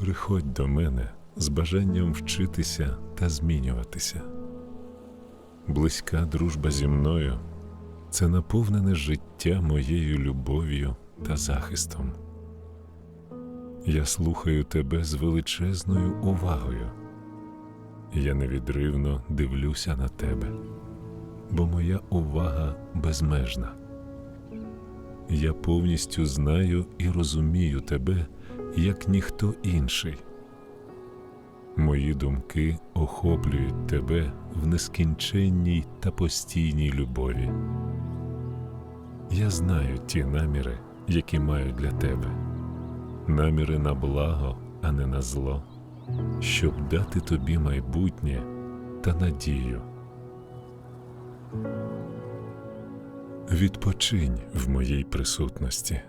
Приходь до мене з бажанням вчитися та змінюватися. Близька дружба зі мною це наповнене життя моєю любов'ю та захистом. Я слухаю тебе з величезною увагою. Я невідривно дивлюся на тебе, бо моя увага безмежна. Я повністю знаю і розумію тебе, як ніхто інший. Мої думки охоплюють тебе в нескінченній та постійній любові. Я знаю ті наміри, які маю для тебе, наміри на благо, а не на зло, щоб дати тобі майбутнє та надію. Відпочинь в моїй присутності.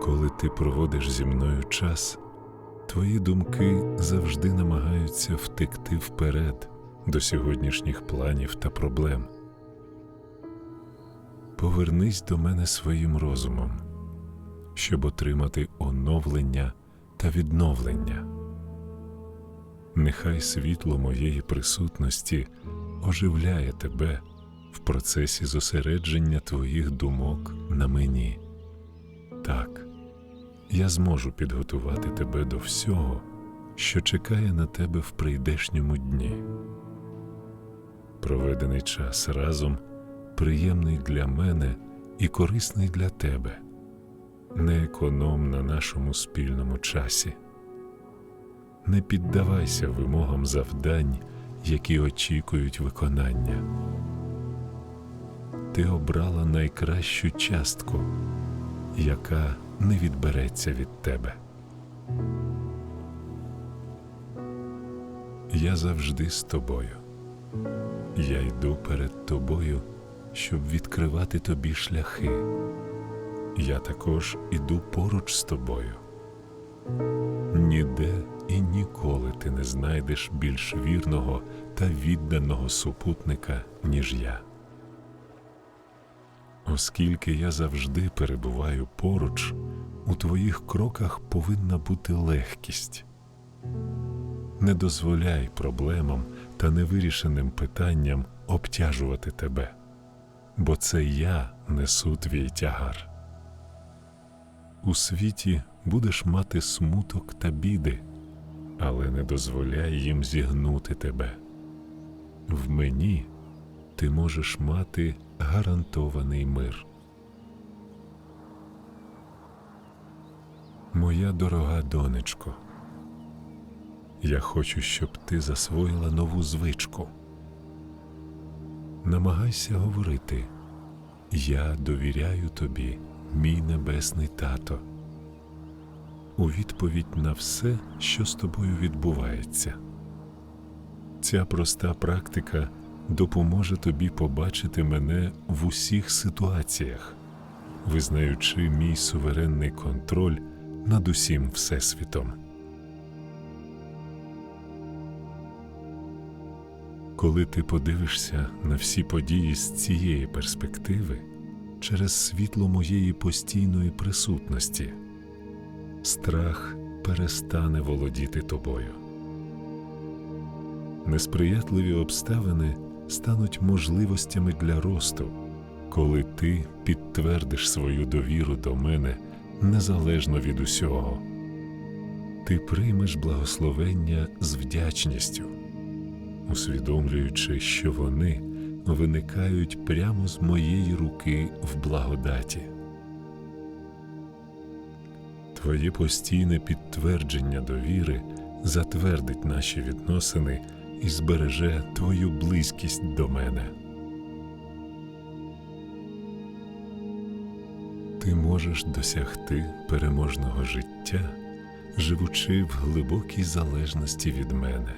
Коли ти проводиш зі мною час, твої думки завжди намагаються втекти вперед до сьогоднішніх планів та проблем. Повернись до мене своїм розумом, щоб отримати оновлення та відновлення. Нехай світло моєї присутності оживляє тебе в процесі зосередження твоїх думок на мені. Так, я зможу підготувати тебе до всього, що чекає на тебе в прийдешньому дні. Проведений час разом приємний для мене і корисний для тебе. Не економ на нашому спільному часі. Не піддавайся вимогам завдань, які очікують виконання. Ти обрала найкращу частку, яка не відбереться від тебе. Я завжди з тобою. Я йду перед тобою, щоб відкривати тобі шляхи. Я також іду поруч з тобою. Ніде і ніколи ти не знайдеш більш вірного та відданого супутника, ніж я. Оскільки я завжди перебуваю поруч, у твоїх кроках повинна бути легкість. Не дозволяй проблемам та невирішеним питанням обтяжувати тебе, бо це я несу твій тягар. У світі будеш мати смуток та біди, але не дозволяй їм зігнути тебе. В мені ти можеш мати гарантований мир. Моя дорога донечко, я хочу, щоб ти засвоїла нову звичку. Намагайся говорити, я довіряю тобі, мій небесний тато. У відповідь на все, що з тобою відбувається. Ця проста практика допоможе тобі побачити мене в усіх ситуаціях, визнаючи мій суверенний контроль над усім Всесвітом. Коли ти подивишся на всі події з цієї перспективи через світло моєї постійної присутності, страх перестане володіти тобою. Несприятливі обставини стануть можливостями для росту, коли ти підтвердиш свою довіру до мене незалежно від усього. Ти приймеш благословення з вдячністю, усвідомлюючи, що вони виникають прямо з моєї руки в благодаті. Твоє постійне підтвердження довіри затвердить наші відносини і збереже твою близькість до мене. Ти можеш досягти переможного життя, живучи в глибокій залежності від мене.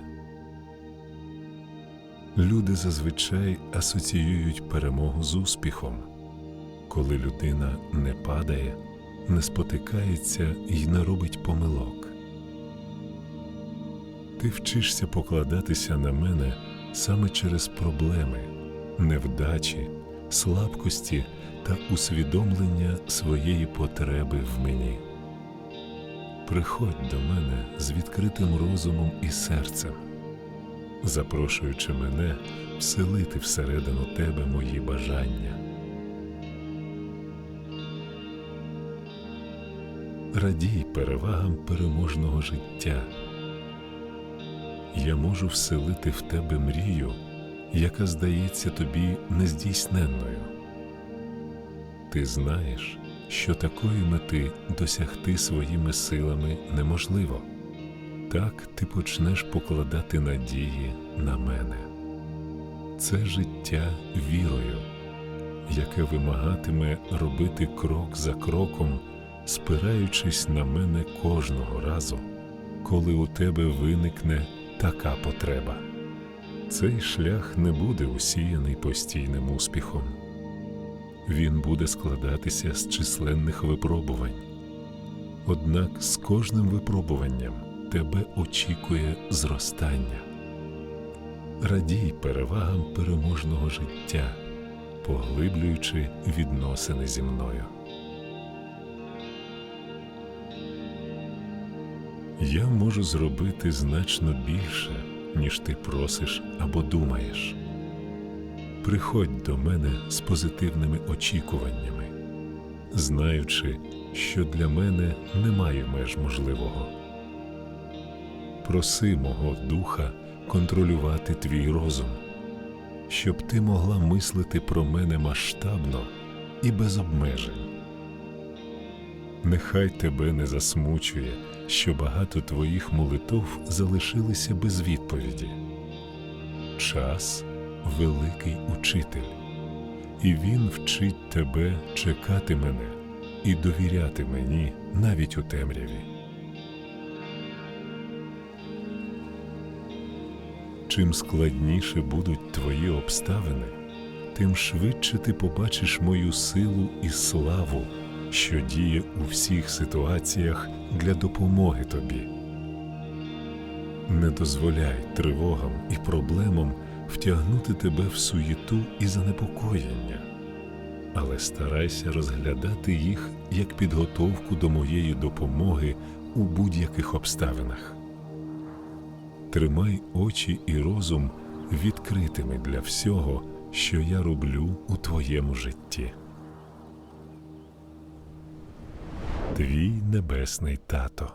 Люди зазвичай асоціюють перемогу з успіхом, коли людина не падає, не спотикається і не робить помилок. Ти вчишся покладатися на мене саме через проблеми, невдачі, слабкості та усвідомлення своєї потреби в мені. приходь до мене з відкритим розумом і серцем, запрошуючи мене вселити всередину тебе мої бажання. Радій перевагам переможного життя. Я можу вселити в тебе мрію, яка здається тобі нездійсненною. Ти знаєш, що такої мети досягти своїми силами неможливо. Так ти почнеш покладати надії на мене. Це життя вірою, яке вимагатиме робити крок за кроком, спираючись на мене кожного разу, коли у тебе виникне така потреба. Цей шлях не буде усіяний постійним успіхом. Він буде складатися з численних випробувань. Однак з кожним випробуванням тебе очікує зростання. Радій перевагам переможного життя, поглиблюючи відносини зі мною. Я можу зробити значно більше, ніж ти просиш або думаєш. Приходь до мене з позитивними очікуваннями, знаючи, що для мене немає меж можливого. Проси мого духа контролювати твій розум, щоб ти могла мислити про мене масштабно і без обмежень. Нехай тебе не засмучує, що багато твоїх молитов залишилися без відповіді. Час великий учитель, і він вчить тебе чекати мене і довіряти мені навіть у темряві. Чим складніше будуть твої обставини, тим швидше ти побачиш мою силу і славу, що діє у всіх ситуаціях для допомоги тобі. Не дозволяй тривогам і проблемам втягнути тебе в суєту і занепокоєння, але старайся розглядати їх як підготовку до моєї допомоги у будь-яких обставинах. Тримай очі і розум відкритими для всього, що я роблю у твоєму житті. Твій небесний тато.